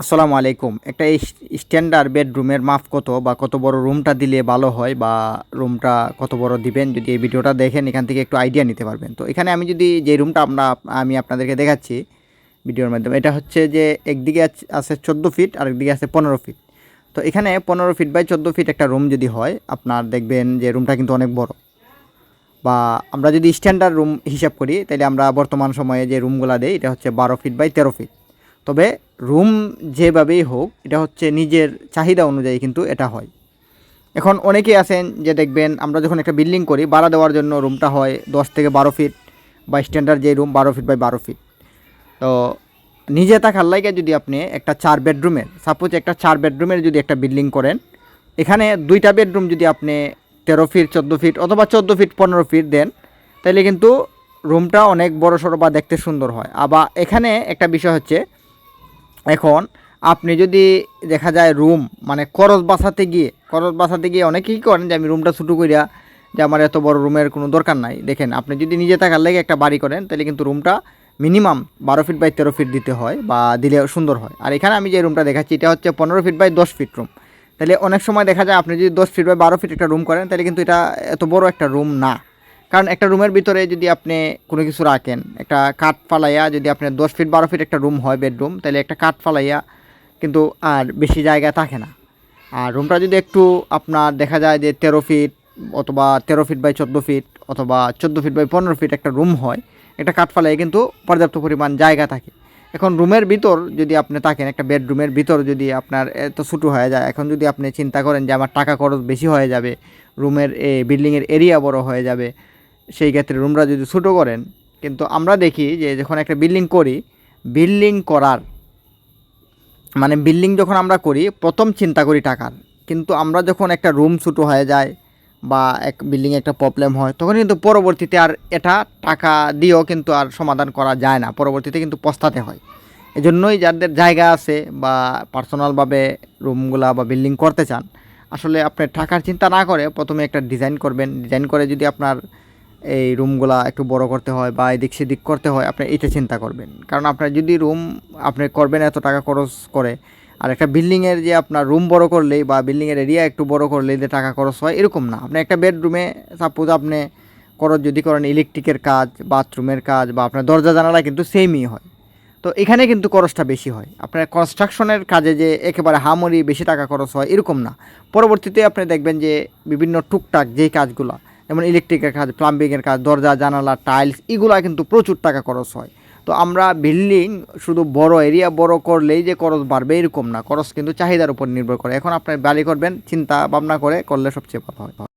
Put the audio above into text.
আসসালামু আলাইকুম। একটা স্ট্যান্ডার্ড বেডরুমের মাপ কত বা কত বড় রুমটা দিলে ভালো হয় বা রুমটা কত বড় দিবেন? যদি এই ভিডিওটা দেখেন, এখান থেকে একটু আইডিয়া নিতে পারবেন। তো এখানে আমি যদি যে রুমটা আমরা আমি আপনাদেরকে দেখাচ্ছি ভিডিওর মাধ্যমে, এটা হচ্ছে যে একদিকে আছ- চোদ্দ ফিট আর একদিকে আছে পনেরো ফিট তো এখানে পনেরো ফিট বাই চোদ্দ ফিট একটা রুম যদি হয়, আপনার দেখবেন যে রুমটা কিন্তু অনেক বড়। বা আমরা যদি স্ট্যান্ডার্ড রুম হিসাব করি তাহলে আমরা বর্তমান সময়ে যে রুমগুলো দেই, এটা হচ্ছে বারো ফিট বাই তেরো ফিট তবে রুম যেভাবেই হোক, এটা হচ্ছে নিজের চাহিদা অনুযায়ী কিন্তু এটা হয়। এখন অনেকেই আছেন যে দেখবেন আমরা যখন একটা বিল্ডিং করি, ভাড়া দেওয়ার জন্য রুমটা হয় দশ থেকে বারো ফিট বা স্ট্যান্ডার্ড যে রুম বারো ফিট বাই বারো ফিট। তো নিজে থাকার লাগে যদি আপনি একটা চার বেডরুমের সাপোজ একটা চার বেডরুমের যদি একটা বিল্ডিং করেন, এখানে দুইটা বেডরুম যদি আপনি তেরো ফিট, চোদ্দ ফিট অথবা চোদ্দ ফিট, পনেরো ফিট দেন তাহলে কিন্তু রুমটা অনেক বড় সড়ো বা দেখতে সুন্দর হয়। আবার এখানে একটা বিষয় হচ্ছে এখন আপনি যদি দেখা যায় রুম মানে খরচ বাঁচাতে গিয়ে, খরচ বাঁচাতে গিয়ে অনেকেই করেন যে আমি রুমটা ছোটো করিয়া যে আমার এত বড় রুমের কোনো দরকার নাই। দেখেন, আপনি যদি নিজে থাকার লেগে একটা বাড়ি করেন, তাহলে কিন্তু রুমটা মিনিমাম বারো ফিট বাই তেরো ফিট দিতে হয় বা দিলে সুন্দর হয়। আর এখানে আমি যে রুমটা দেখাচ্ছি, এটা হচ্ছে পনেরো ফিট বাই দশ ফিট রুম তাহলে অনেক সময় দেখা যায় আপনি যদি দশ ফিট বাই বারো ফিট একটা রুম করেন, তাহলে কিন্তু এটা এত বড় একটা রুম না। কারণ একটা রুমের ভিতরে যদি আপনি কোনো কিছু রাখেন, একটা কাঠ ফালাইয়া যদি আপনার দশ ফিট বারো ফিট একটা রুম হয় বেডরুম তাহলে একটা কাঠ ফালাইয়া কিন্তু আর বেশি জায়গা থাকে না। আর রুমটা যদি একটু আপনার দেখা যায় যে তেরো ফিট অথবা তেরো ফিট বাই চোদ্দ ফিট অথবা চোদ্দ ফিট বাই পনেরো ফিট একটা রুম হয়, একটা কাঠ ফালাই কিন্তু পর্যাপ্ত পরিমাণ জায়গা থাকে। এখন রুমের ভিতর যদি আপনি থাকেন, একটা বেডরুমের ভিতর যদি আপনার এত ছোটো হয়ে যায়, এখন যদি আপনি চিন্তা করেন যে আমার টাকা খরচ বেশি হয়ে যাবে, রুমের বিল্ডিংয়ের এরিয়া বড় হয়ে যাবে সেই ক্ষেত্রে রুমরা যদি ছোটো করেন, কিন্তু আমরা দেখি যে যখন একটা বিল্ডিং করি, বিল্ডিং করার মানে বিল্ডিং যখন আমরা করি, প্রথম চিন্তা করি টাকার। কিন্তু আমরা যখন একটা রুম ছোটো হয়ে যায় বা এক বিল্ডিংয়ে একটা প্রবলেম হয়, তখন কিন্তু পরবর্তীতে আর এটা টাকা দিয়েও কিন্তু আর সমাধান করা যায় না। পরবর্তীতে কিন্তু পস্তাতে হয়। এজন্যই যাদের জায়গা আছে বা পার্সোনালভাবে রুমগুলা বা বিল্ডিং করতে চান, আসলে আপনি টাকার চিন্তা না করে প্রথমে একটা ডিজাইন করবেন। ডিজাইন করে যদি আপনার এই রুমগুলা একটু বড় করতে হয় বা এদিক সেদিক করতে হয়, আপনি এটা চিন্তা করবেন। কারণ আপনার যদি রুম আপনি করবেন এত টাকা খরচ করে, আর একটা বিল্ডিংয়ের যে আপনার রুম বড় করলেই বা বিল্ডিংয়ের এরিয়া একটু বড় করলেই যে টাকা খরচ হয়, এরকম না। আপনি একটা বেডরুমে সাপোজ আপনি খরচ যদি করেন ইলেকট্রিকের কাজ বাথরুমের কাজ বা আপনার দরজা জানালা কিন্তু সেমই হয়। তো এখানে কিন্তু খরচটা বেশি হয়। আপনার কনস্ট্রাকশনের কাজে যে একেবারে হামরি বেশি টাকা খরচ হয়, এরকম না। পরবর্তীতে আপনি দেখবেন যে বিভিন্ন টুকটাক যেই কাজগুলো যেমন ইলেকট্রিকের কাজ প্লাম্বিংয়ের কাজ, দরজা, জানালা টাইলস এগুলো কিন্তু প্রচুর টাকা খরচ হয়। তো আমরা বিল্ডিং শুধু বড় এরিয়া বড় করলেই যে খরচ বাড়বে এরকম না, খরচ কিন্তু চাহিদার উপর নির্ভর করে। এখন আপনার বাড়ি করবেন, চিন্তা ভাবনা করে করলে সবচেয়ে ভালো হয়।